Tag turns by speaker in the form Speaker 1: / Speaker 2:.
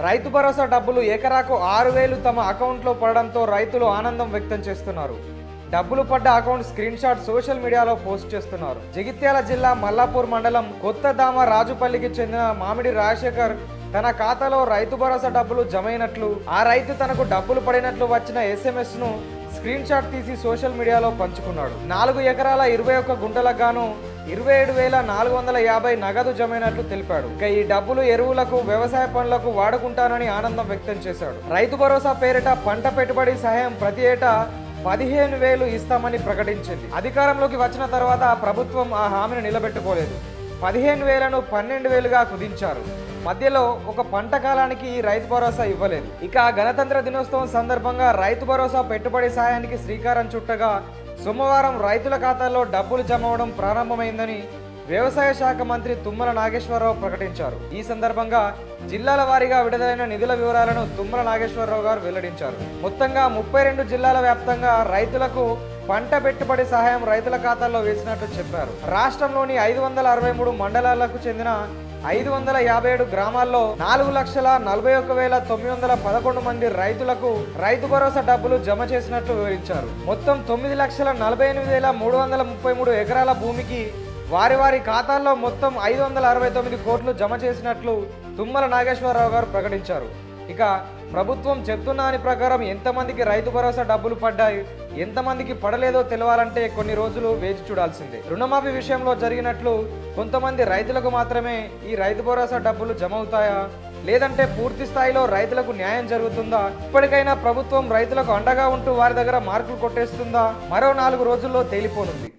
Speaker 1: రైతు భరోసా డబ్బులు ఎకరాకు ఆరు వేలు తమ అకౌంట్లో పడడంతో రైతులు ఆనందం వ్యక్తం చేస్తున్నారు. డబ్బులు పడ్డ అకౌంట్ స్క్రీన్ షాట్ సోషల్ మీడియాలో పోస్ట్ చేస్తున్నారు. జగిత్యాల జిల్లా మల్లాపూర్ మండలం కొత్తదామ రాజుపల్లికి చెందిన మామిడి రాజశేఖర్ తన ఖాతాలో రైతు భరోసా డబ్బులు జమైనట్లు ఆ రైతు తనకు డబ్బులు పడినట్లు వచ్చిన ఎస్ఎంఎస్ను స్క్రీన్ షాట్ తీసి సోషల్ మీడియాలో పంచుకున్నాడు. నాలుగు ఎకరాల ఇరవై ఒక్క గుంటలకు గాను ఇరవై ఏడు వేల నాలుగు వందల యాభై నగదు జమైనట్లు తెలిపాడు. ఇక ఈ డబ్బులు ఎరువులకు వ్యవసాయ పనులకు వాడుకుంటానని ఆనందం వ్యక్తం చేశాడు. రైతు భరోసా పేరిట పంట పెట్టుబడి సహాయం ప్రతి ఏటా పదిహేను వేలు ఇస్తామని ప్రకటించింది. అధికారంలోకి వచ్చిన తర్వాత ప్రభుత్వం ఆ హామీని నిలబెట్టుకోలేదు. పదిహేను వేలను పన్నెండు వేలుగా కుదించారు. మధ్యలో ఒక పంట కాలానికి రైతు భరోసా ఇవ్వలేదు. ఇక గణతంత్ర దినోత్సవం సందర్భంగా రైతు భరోసా పెట్టుబడి సాయానికి శ్రీకారం చుట్టగా సోమవారం రైతుల ఖాతాల్లో డబ్బులు జమ అవడం ప్రారంభమైందని వ్యవసాయ శాఖ మంత్రి తుమ్మల నాగేశ్వరరావు ప్రకటించారు. ఈ సందర్భంగా జిల్లాల వారీగా విడుదలైన నిధుల వివరాలను తుమ్మల నాగేశ్వరరావు గారు వెల్లడించారు. మొత్తంగా ముప్పై రెండు జిల్లాల వ్యాప్తంగా రైతులకు పంట పెట్టుబడి సహాయం రైతుల ఖాతాల్లో వేసినట్లు చెప్పారు. రాష్ట్రంలోని ఐదు వందల అరవై మూడు మండలాలకు చెందిన ఐదు వందల యాభై ఏడు గ్రామాల్లో నాలుగు లక్షల నలభై ఒక్క వేల తొమ్మిది వందల పదకొండు మంది రైతులకు రైతు భరోసా డబ్బులు జమ చేసినట్లు వివరించారు. మొత్తం తొమ్మిది లక్షల నలభై ఎనిమిది వేల మూడు వందల ముప్పై మూడు ఎకరాల భూమికి వారి వారి ఖాతాల్లో మొత్తం ఐదు వందల అరవై తొమ్మిది కోట్లు జమ చేసినట్లు తుమ్మల నాగేశ్వరరావు గారు ప్రకటించారు. ఇక ప్రభుత్వం చెప్తున్న దాని ప్రకారం ఎంతమందికి రైతు భరోసా డబ్బులు పడ్డాయి? ఎంతమందికి పడలేదో తెలవాలంటే కొన్ని రోజులు వేచి చూడాల్సిందే. రుణమాఫీ విషయంలో జరిగినట్లు కొంతమంది రైతులకు మాత్రమే ఈ రైతు భరోసా డబ్బులు జమ అవుతాయా? లేదంటే పూర్తి స్థాయిలో రైతులకు న్యాయం జరుగుతుందా? ఇప్పటికైనా ప్రభుత్వం రైతులకు అండగా ఉంటూ వారి దగ్గర మార్కులు కొట్టేస్తుందా? మరో నాలుగు రోజుల్లో తేలిపోనుంది.